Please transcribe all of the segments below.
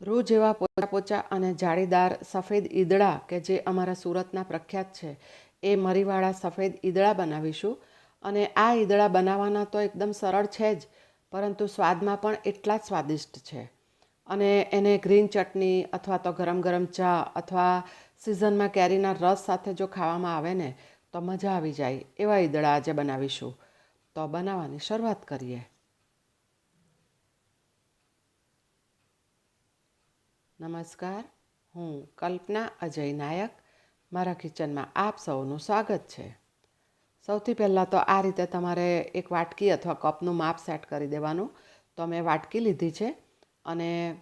રૂ જેવા પોચા પોચા અને જાળીદાર સફેદ ઈદડા કે જે અમારા સુરતના પ્રખ્યાત છે, એ મરીવાળા સફેદ ઈદડા બનાવીશું. અને આ ઈદડા બનાવવાના તો એકદમ સરળ છે જ, પરંતુ સ્વાદમાં પણ એટલા જ સ્વાદિષ્ટ છે. અને એને ગ્રીન ચટણી અથવા તો ગરમ ગરમ ચા અથવા સિઝનમાં કેરીના રસ સાથે જો ખાવામાં આવે ને, તો મજા આવી જાય એવા ઈદડા આજે બનાવીશું. તો બનાવવાની શરૂઆત કરીએ. નમસ્કાર, હું કલ્પના અજય નાયક. મારા કિચનમાં આપ સૌનું સ્વાગત છે. સૌથી પહેલાં તો આ રીતે તમારે એક વાટકી અથવા કપનું માપ સેટ કરી દેવાનું. તો મેં વાટકી લીધી છે અને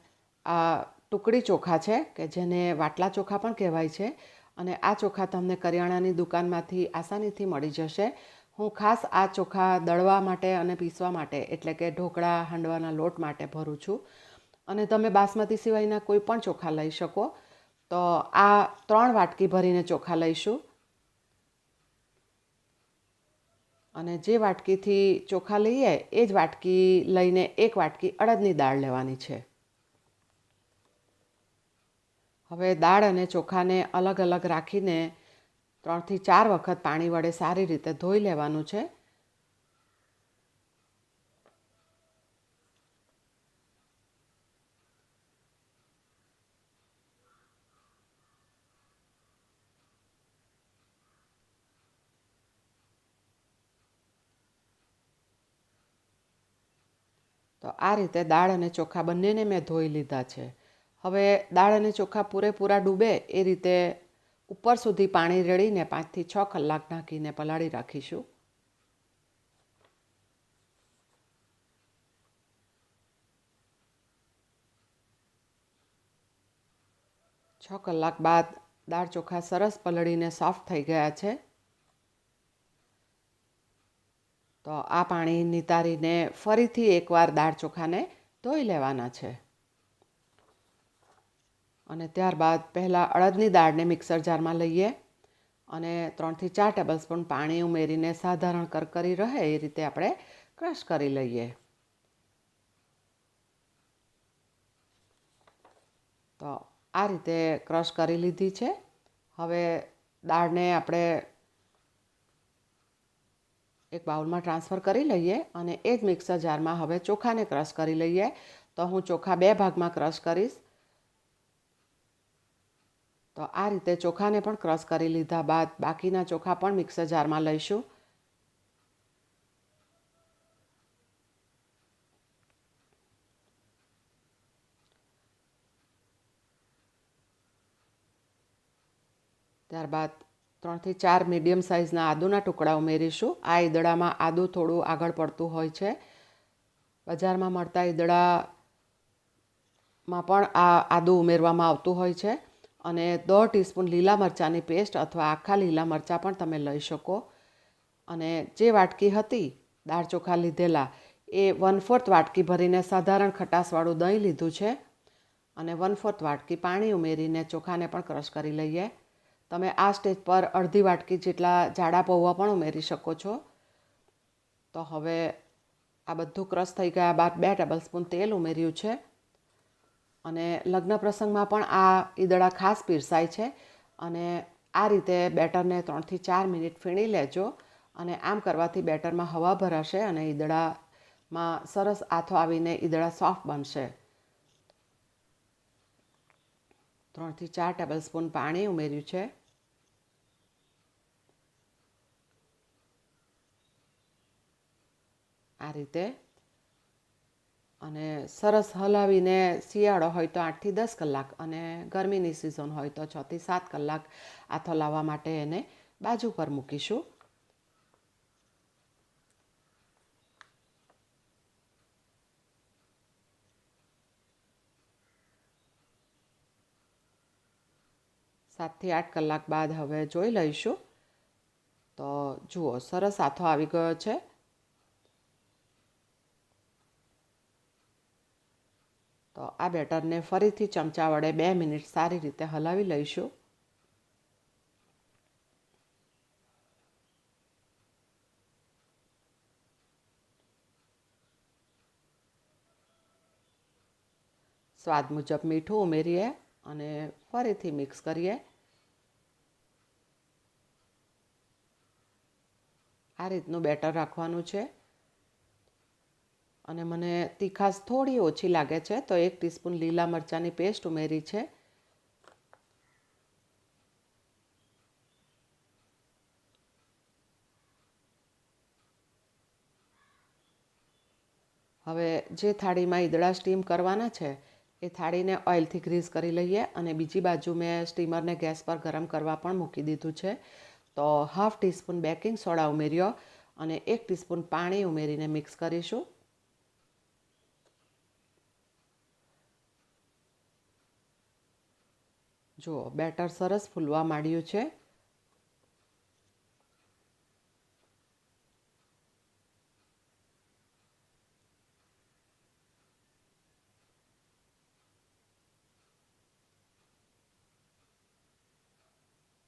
આ ટુકડી ચોખા છે કે જેને વાટલા ચોખા પણ કહેવાય છે. અને આ ચોખા તમને કરિયાણાની દુકાનમાંથી આસાનીથી મળી જશે. હું ખાસ આ ચોખા દળવા માટે અને પીસવા માટે, એટલે કે ઢોકળા, હાંડવાના લોટ માટે ભરું છું. અને તમે બાસમતી સિવાયના કોઈ પણ ચોખા લઈ શકો. તો આ ત્રણ વાટકી ભરીને ચોખા લઈશું. અને જે વાટકીથી ચોખા લઈએ, એ જ વાટકી લઈને એક વાટકી અડદની દાળ લેવાની છે. હવે દાળ અને ચોખાને અલગ અલગ રાખીને ત્રણથી ચાર વખત પાણી વડે સારી રીતે ધોઈ લેવાનું છે. તો આ રીતે દાળ અને ચોખા બંનેને મેં ધોઈ લીધા છે. હવે દાળ અને ચોખા પૂરેપૂરા ડૂબે એ રીતે ઉપર સુધી પાણી રેડીને પાંચથી છ કલાક નાખીને પલાળી રાખીશું. છ કલાક બાદ દાળ ચોખા સરસ પલળીને સોફ્ટ થઈ ગયા છે. તો આ પાણી નિતારીને ફરીથી એકવાર દાળ ચોખાને ધોઈ લેવાના છે. અને ત્યારબાદ પહેલાં અડદની દાળને મિક્સર જારમાં લઈએ અને ત્રણથી ચાર ટેબલ સ્પૂન પાણી ઉમેરીને સાધારણ કરકરી રહે એ રીતે આપણે ક્રશ કરી લઈએ. તો આ રીતે ક્રશ કરી લીધી છે. હવે દાળને આપણે એક બાઉલમાં ટ્રાન્સફર કરી લઈએ અને એ જ મિક્સર જારમાં હવે ચોખાને ક્રશ કરી લઈએ. તો હું ચોખા બે ભાગમાં ક્રશ કરીશ. તો આ રીતે ચોખાને પણ ક્રશ કરી લીધા બાદ બાકીના ચોખા પણ મિક્સર જારમાં લઈશું. ત્યારબાદ ત્રણથી ચાર મીડિયમ સાઇઝના આદુના ટુકડા ઉમેરીશું. આ ઈદડામાં આદું થોડું આગળ પડતું હોય છે. બજારમાં મળતા ઈદડામાં પણ આ આદું ઉમેરવામાં આવતું હોય છે. અને દોઢ ટીસ્પૂન લીલા મરચાંની પેસ્ટ અથવા આખા લીલા મરચાં પણ તમે લઈ શકો. અને જે વાટકી હતી, દાળ ચોખા લીધેલા, એ વન ફોર્થ વાટકી ભરીને સાધારણ ખટાશવાળું દહીં લીધું છે. અને વન ફોર્થ વાટકી પાણી ઉમેરીને ચોખાને પણ ક્રશ કરી લઈએ. તમે આ સ્ટેજ પર અડધી વાટકી જેટલા જાડા પૌવા પણ ઉમેરી શકો છો. તો હવે આ બધું ક્રશ થઈ ગયા બાદ બે ટેબલસ્પૂન તેલ ઉમેર્યું છે. અને લગ્ન પ્રસંગમાં પણ આ ઈદડા ખાસ પીરસાય છે. અને આ રીતે બેટરને ત્રણથી ચાર મિનિટ ફીણી લેજો. અને આમ કરવાથી બેટરમાં હવા ભરાશે અને ઈદડામાં સરસ આથો આવીને ઈદડા સોફ્ટ બનશે. ત્રણથી ચાર ટેબલ સ્પૂન પાણી ઉમેર્યું છે. આ રીતે. અને સરસ હલાવીને શિયાળો હોય તો આઠથી દસ કલાક અને ગરમીની સિઝન હોય તો છથી સાત કલાક આ લાવવા માટે એને બાજુ પર મૂકીશું. સાતથી આઠ કલાક બાદ હવે જોઈ લઈશું. તો જુઓ, સરસ આથો આવી ગયો છે. તો આ બેટરને ફરીથી ચમચા વડે બે મિનિટ સારી રીતે હલાવી લઈશું. સ્વાદ મુજબ મીઠું ઉમેરીએ. અને ફરીથી મિક્સ કરીએ. આ રીતનું બેટર રાખવાનું છે. અને મને તીખાશ થોડી ઓછી લાગે છે, તો એક ટીસ્પૂન લીલા મરચાંની પેસ્ટ ઉમેરી છે. હવે જે થાળીમાં ઈદળા સ્ટીમ કરવાના છે એ થાળીને ઓઇલથી ગ્રીસ કરી લઈએ અને બીજી બાજુ મેં સ્ટીમરને ગેસ પર ગરમ કરવા પણ મૂકી દીધું છે. તો હાફ ટીસ્પૂન બેકિંગ સોડા ઉમેર્યો અને એક ટીસ્પૂન પાણી ઉમેરીને મિક્સ કરીશું. જુઓ, બેટર સરસ ફૂલવા માંડ્યું છે.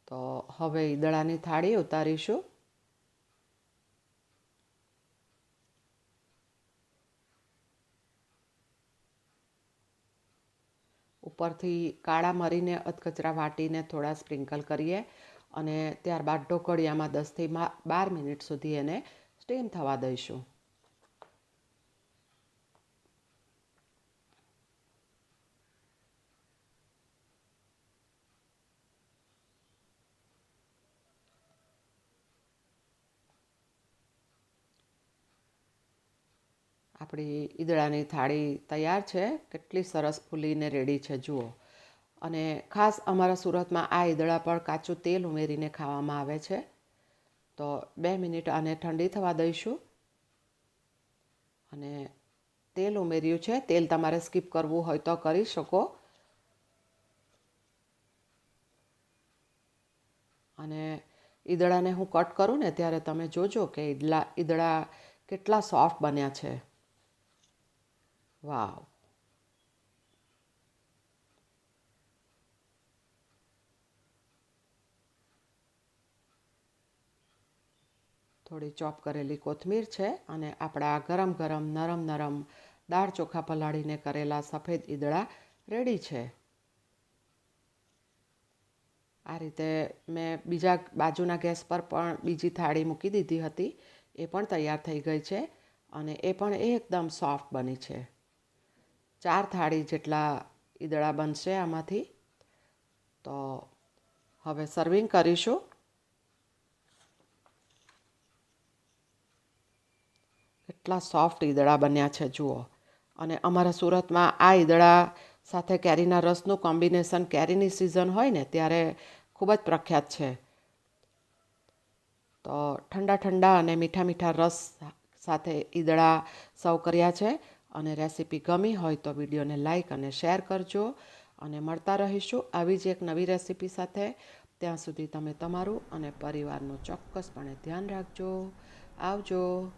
તો હવે ઈદળાની થાળી ઉતારીશું. ઉપરથી કાળા મરીને, અધકચરા વાટીને થોડા સ્પ્રિંકલ કરીએ અને ત્યારબાદ ઢોકળિયામાં દસથી બાર મિનિટ સુધી એને સ્ટીમ થવા દઈશું. આપણી ઈદળાની થાળી તૈયાર છે. કેટલી સરસ ફૂલીને રેડી છે, જુઓ. અને ખાસ અમારા સુરતમાં આ ઈદળા પર કાચું તેલ ઉમેરીને ખાવામાં આવે છે. તો બે મિનિટ આને ઠંડી થવા દઈશું. અને તેલ ઉમેર્યું છે. તેલ તમારે સ્કીપ કરવું હોય તો કરી શકો. અને ઈદળાને હું કટ કરું ને ત્યારે તમે જોજો કે ઈદલા ઈદળા કેટલા સોફ્ટ બન્યા છે. વાવ થોડી ચોપ કરેલી કોથમીર છે અને આપણા ગરમ ગરમ નરમ નરમ દાળ ચોખા પલાળીને કરેલા સફેદ ઈદળા રેડી છે. આ રીતે મેં બીજા બાજુના ગેસ પર પણ બીજી થાળી મૂકી દીધી હતી. એ પણ તૈયાર થઈ ગઈ છે અને એ પણ એકદમ સોફ્ટ બની છે. ચાર થાળી જેટલા ઈદળા બનશે આમાંથી. તો હવે સર્વિંગ કરીશું. કેટલા સોફ્ટ ઈદળા બન્યા છે, જુઓ. અને અમારા સુરતમાં આ ઈદળા સાથે કેરીના રસનું કોમ્બિનેશન કેરીની સિઝન હોય ને, ત્યારે ખૂબ જ પ્રખ્યાત છે. તો ઠંડા ઠંડા અને મીઠા મીઠા રસ સાથે ઈદળા સર્વ કર્યા છે. અને રેસીપી ગમી હોય તો વિડીયોને લાઈક અને શેર કરજો અને મળતા રહીશું આવી જ એક નવી રેસીપી સાથે. ત્યાં સુધી તમે તમારું અને પરિવારનું ચોક્કસપણે ધ્યાન રાખજો. આવજો.